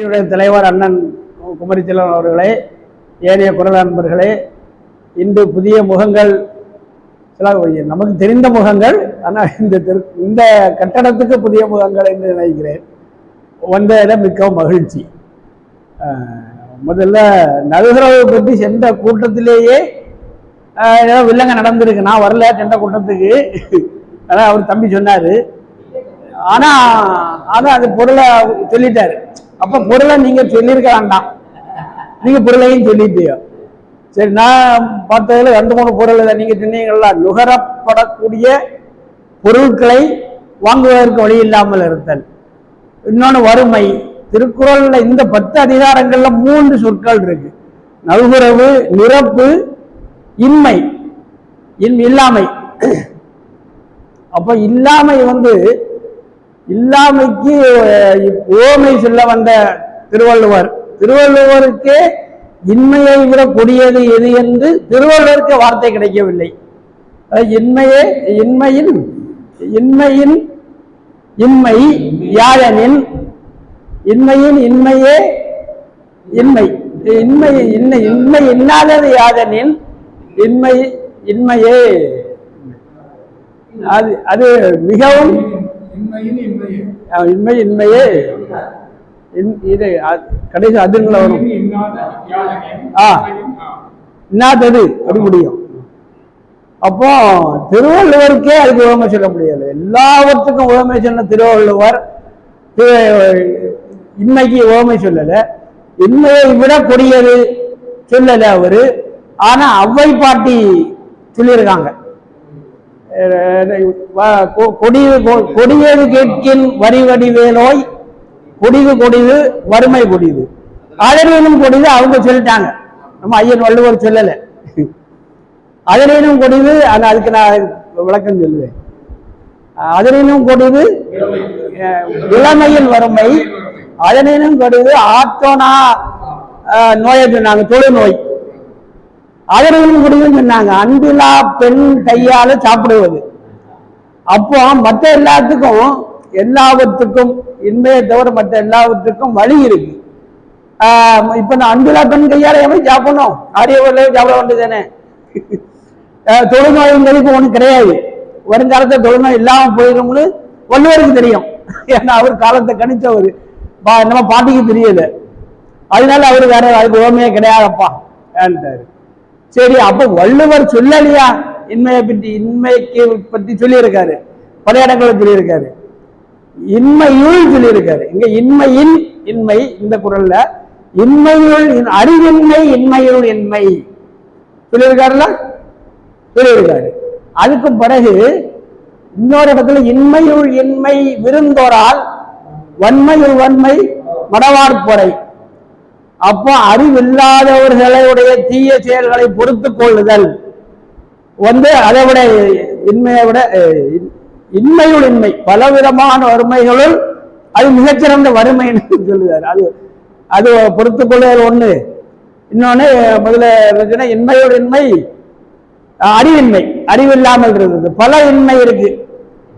என்னுடைய தலைவர் அண்ணன் குமரிச்செல்வன் அவர்களே ஏனைய குரல் நண்பர்களே இன்று புதிய முகங்கள் சில நமக்கு தெரிந்த முகங்கள் ஆனால் இந்த திரு இந்த கட்டடத்துக்கு புதிய முகங்கள் என்று நினைக்கிறேன். வந்ததில் மிகவும் மகிழ்ச்சி. முதல்ல நல்கிறவை பற்றி சென்ற கூட்டத்திலேயே ஏதோ வில்லங்க நடந்திருக்கு. நான் வரல சென்ற கூட்டத்துக்கு. ஆனால் அவர் தம்பி சொன்னார். ஆனால் ஆனால் அது பொருளை சொல்லிட்டாரு. அப்ப பொருளை நீங்க சொல்லியிருக்க வேண்டாம். நீங்க பொருளையும் சொல்லிட்டியோ சரி நான் பார்த்ததுல ரெண்டு மூணு பொருள் இதை நீங்க சொன்னீங்கல்ல நுகரப்படக்கூடிய பொருட்களை வாங்குவதற்கு வழி இல்லாமல் இருத்தல். இன்னொன்று வறுமை. திருக்குறள்ல இந்த பத்து அதிகாரங்கள்ல மூன்று சொற்கள் இருக்கு. நல்குறவு நிரப்பு இன்மை இன் இல்லாமை. அப்ப இல்லாமை வந்து இல்லாமைக்கு ஓமை சொல்ல வந்த திருவள்ளுவர். திருவள்ளுவருக்கு இன்மையை விட கொடியது எது என்று திருவள்ளுவருக்கு வார்த்தை கிடைக்கவில்லை. இன்மையே இன்மையின் இன்மையின் இன்மை யாழனின் இன்மையின் இன்மையே இன்மை. இன்மை இன்மை இன்மை இன்னாதது யாதனின் இன்மை இன்மையே. அது அது மிகவும் இன்மை இன்மையே. இன்- இது கடைசி அதுங்கள வரும். ஆ. இன்னாதது அப்படி முடியும். அப்போ திருவள்ளுவருக்கே அதுக்கு உவமை சொல்ல முடியல. எல்லாவற்றுக்கும் உவமை சொன்ன திருவள்ளுவர் திரு- இன்மைக்கு உவமை சொல்லல. இன்மையை விட கொடியது சொல்லல அவரு. ஆனா அவ்வை பாட்டி சொல்லியிருக்காங்க. அஹ் வ- கொ- கொடிது கொ- கொடியது கேட்கின் வரி வடிவேலோய் கொடிது கொடிது வறுமை கொடிது அதனினும் கொடிது அவங்க சொல்லிட்டாங்க. நம்ம ஐயன் வள்ளுவர் சொல்லல. அதனினும் கொடிது ஆனா அதுக்கு நான் விளக்கம் சொல்லுவேன். அதனினும் அஹ், இளமையில் வறுமை. அதனினும் கொடிது ஆத்தோனா நோயை சொன்னாங்க தொழுநோய். அதனினும் கொடிதுன்னு சொன்னாங்க. அன்பிலா பெண் கையால சாப்பிடுவது. அப்போ மற்ற எல்லாத்துக்கும் எல்லாவற்றுக்கும் இன்மையை தவிர மற்ற எல்லாவற்றுக்கும் வழி இருக்கு. ஆஹ் இப்ப நான் அன்புலா பெண் கையால எப்படி சாப்பிடணும்? ஆரியவர்களே சாப்பிட வேண்டியதானே தொழுநோய்ங்கிறது ஒண்ணு கிடையாது. வருங்காலத்துல தொழுநோய் இல்லாம போயிரும்னு வள்ளுவருக்கு தெரியும். ஏன்னா அவர் காலத்தை கணிச்சவர். பா- நம்ம பாட்டிக்கு தெரியல அதனால அவரு வேற அதுக்கு உண்மையே கிடையாதப்பா ஏன்ட்டாரு. சரி அப்ப வள்ளுவர் சொல்லலையா? இன்மையை பற்றி இன்மைக்கு பற்றி சொல்லியிருக்காரு. பல இடங்களில் சொல்லியிருக்காரு. இன்மையுள் சொல்லியிருக்காரு. இங்க இன்மையின் இன்மை இந்த குரல்ல இன்மையுள் அறிவின்மை இன்மையுள் இன்மை. சொல்லியிருக்காருல? சொல்லியிருக்காரு. அதுக்கு பிறகு இன்னொரு இடத்துல இன்மையுள் இன்மை விருந்தோரால் வன்மையுள் வன்மை மடவார்பொறை அப்போ அறிவில்லாதவர்களுடைய தீய செயல்களை பொறுத்து கொள்ளுதல். வந்து அதை விட இன்மையை விட இன்- இன்மையுள் இன்மை. பலவிதமான வறுமைகளுள் அது மிகச்சிறந்த வறுமைன்னு சொல்லுவார் அது அது பொறுத்து கொள்ளுதல் ஒன்று இன்னொன்று முதல்ல இருக்குன்னா இன்மையுள் இன்மை அறிவின்மை. அறிவில்லாமல் இருந்தது. பல இன்மை இருக்கு.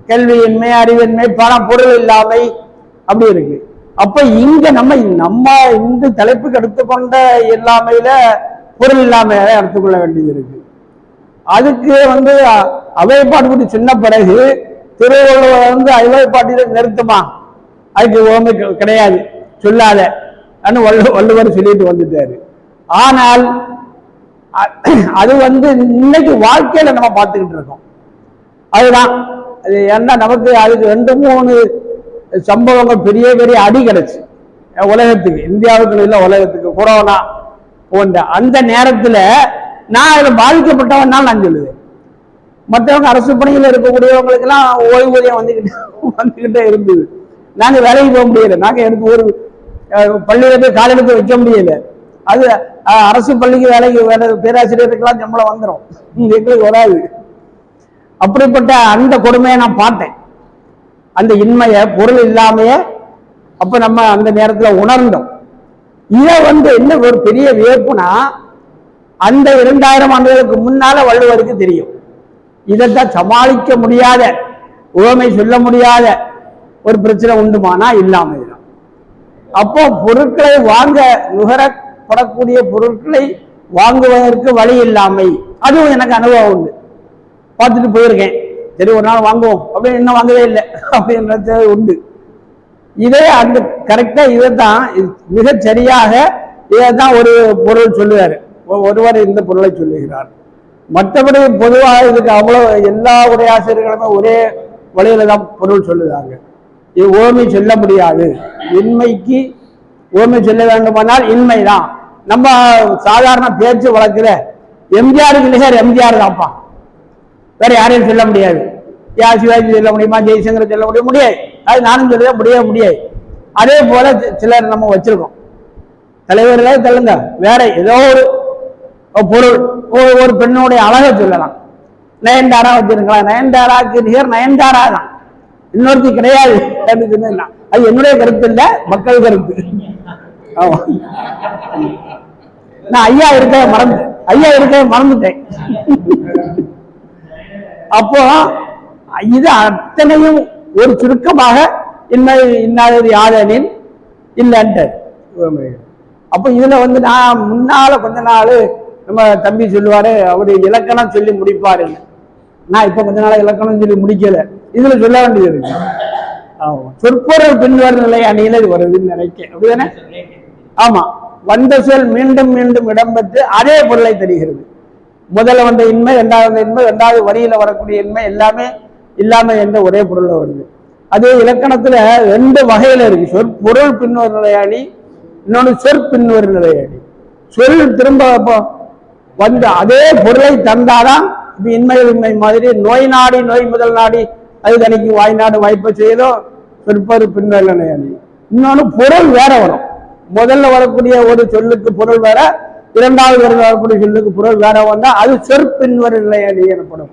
கல்வியின்மை அறிவின்மை பணம் பொருள் இல்லாமை அப்படி இருக்கு. அப்ப இங்க நம்ம நம்ம இந்த தலைப்புக்கு எடுத்துக்கொண்ட இல்லாமையில பொருள் இல்லாமையில எடுத்துக்கொள்ள வேண்டியது இருக்கு அதுக்கு வந்து அ- அவைப்பாட்டு பற்றி சொன்ன பிறகு திருவள்ளுவர் வந்து அவைப்பாட்டில நிறுத்துமா? அதுக்கு ஓமை கிடையாது. சொல்லாத. அன்னு வள்ளுவர் வள்ளுவர் சொல்லிட்டு வந்துட்டாரு. ஆனால் அது வந்து இன்னைக்கு வாழ்க்கையில நம்ம பார்த்துக்கிட்டு இருக்கோம். அதுதான். அது ஏன்னா நமக்கு அதுக்கு ரெண்டு மூணு சம்பவங்கள் பெரிய பெரிய அடி கிடைச்சு. உலகத்துக்கு இந்தியாவுக்கு இல்லை உலகத்துக்கு கொரோனா போன்ற அந்த நேரத்துல நான் அதில் பாதிக்கப்பட்டவன் நான் சொல்லுவேன். மற்றவங்க அரசு பணியில் இருக்கக்கூடியவங்களுக்கெல்லாம் ஓய்வூதியம் வந்துக்கிட்டு வந்துக்கிட்டே இருந்தது. நாங்கள் வேலைக்கு போக முடியலை. நாங்கள் எனக்கு ஒரு பள்ளியில் போய் காலையில் வைக்க முடியலை. அது அரசு பள்ளிக்கு வேலைக்கு வேலை பேராசிரியருக்கெல்லாம் சம்பளம் வந்துடும் எங்களுக்கு வராது. அப்படிப்பட்ட அந்த கொடுமையை நான் பார்த்தேன். அந்த இன்மைய பொருள் இல்லாமைய அப்ப நம்ம அந்த நேரத்தில் உணர்ந்தோம். இதை வந்து என்ன ஒரு பெரிய வியப்புனா அந்த இரண்டாயிரம் ஆண்டுகளுக்கு முன்னால வள்ளுவருக்கு தெரியும். இதைத்தான் சமாளிக்க முடியாத உவமை சொல்ல முடியாத ஒரு பிரச்சனை உண்டுமானா இல்லாம அப்போ பொருட்களை வாங்க நுகரப்படக்கூடிய பொருட்களை வாங்குவதற்கு வழி இல்லாமை அதுவும் எனக்கு அனுபவம் உண்டு. பார்த்துட்டு போயிருக்கேன். சரி ஒரு நாள் வாங்குவோம். அப்படின்னு இன்னும் வாங்கவே இல்லை. அப்படின்றது உண்டு. இதே அந்த கரெக்டா இதை தான் மிக சரியாக இதை தான் ஒரு பொருள் சொல்லுவார் ஒருவர் இந்த பொருளை சொல்லுகிறார். மற்றபடி பொதுவாக இதுக்கு அவ்வளோ எல்லா உரையாசிரியர்களுமே ஒரே வழியில தான் பொருள் சொல்லுதாங்க இது ஓமை சொல்ல முடியாது. இன்மைக்கு ஓமை சொல்ல வேண்டுமானால் இன்மை தான் நம்ம சாதாரண பேச்சு வளர்க்குற எம்ஜிஆருக்கு நிகர் எம்ஜிஆர் தான்ப்பா. வேற யாரையும் சொல்ல முடியாது. யார் சிவாஜி சொல்ல முடியுமா? ஜெய்சங்கர் சொல்ல முடிய முடியாது. அது நானும் சொல்ல முடிய முடியாது. அதே போல சிலர் நம்ம வச்சிருக்கோம். தலைவர்களே தள்ளுங்க. வேற ஏதோ ஒரு பொருள் ஒரு- பெண்ணுடைய அழகை சொல்லலாம். நயன்தாரா வச்சிருக்கலாம் நயன்தாராக்கு நிகர் நயன்தாரா தான். இன்னொருத்தி கிடையாது. அது என்னுடைய கருத்து இல்ல மக்கள் கருத்து. ஆமா. நான் ஐயா இருக்க மறந்து ஐயா இருக்க மறந்துட்டேன். அப்போ இது அத்தனையும் ஒரு சுருக்கமாக இன்ன இன்னாதது யாதனின் இல்லைன்ட்டு அப்போ இதில் வந்து நான் முன்னால் கொஞ்ச நாள் நம்ம தம்பி சொல்லுவார் அவர் இலக்கணம் சொல்லி முடிப்பாருன்னு நான் இப்போ கொஞ்ச நாள் இலக்கணம் சொல்லி முடிக்கலை. இதில் சொல்ல வேண்டியது இருக்கு. சொற்பொருள் பின்வரும் நிலை அணியில் இது வருதுன்னு நினைக்கிறேன். அப்படிதானே? ஆமாம் வந்த சொல் மீண்டும் மீண்டும் இடம்பெற்று அதே பொருளை தருகிறது. முதல்ல வந்த இன்மை ரெண்டாவது வந்த இன்மை ரெண்டாவது வரியில வரக்கூடிய இன்மை எல்லாமே இல்லாம எந்த ஒரே பொருள்ல வருது. அது இலக்கணத்துல ரெண்டு வகையில இருக்கு. சொற்பொருள் பின்வரும் நிலையாளி இன்னொன்னு சொற்பின்வரு நிலையாளி சொல் திரும்ப இப்போ வந்து அதே பொருளை தந்தாதான் இப்ப இன்மை உண்மை மாதிரி. நோய் நாடி நோய் முதல் நாடி அது தனிக்கு வாய் நாடு வாய்ப்பை செய்தோ சொற்பொரு பின்வரு நிலையாளி இன்னொன்னு பொருள் வேற வரும். முதல்ல வரக்கூடிய ஒரு சொல்லுக்கு பொருள் வேற இரண்டாவது வருட வரக்கூடிய சொல்லுக்கு வேற வந்தால் அது செருப்பின்வர் நிலையாளி எனப்படும்.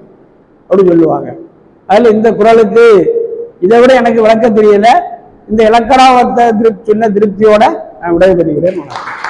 அப்படின்னு சொல்லுவாங்க. அதுல இந்த குரலுக்கு இதை விட எனக்கு விளக்க தெரியல. இந்த இலக்கணாவத்தை திருப்தி சொன்ன திருப்தியோட நான் விடைபெறுகிறேன். வணக்கம்.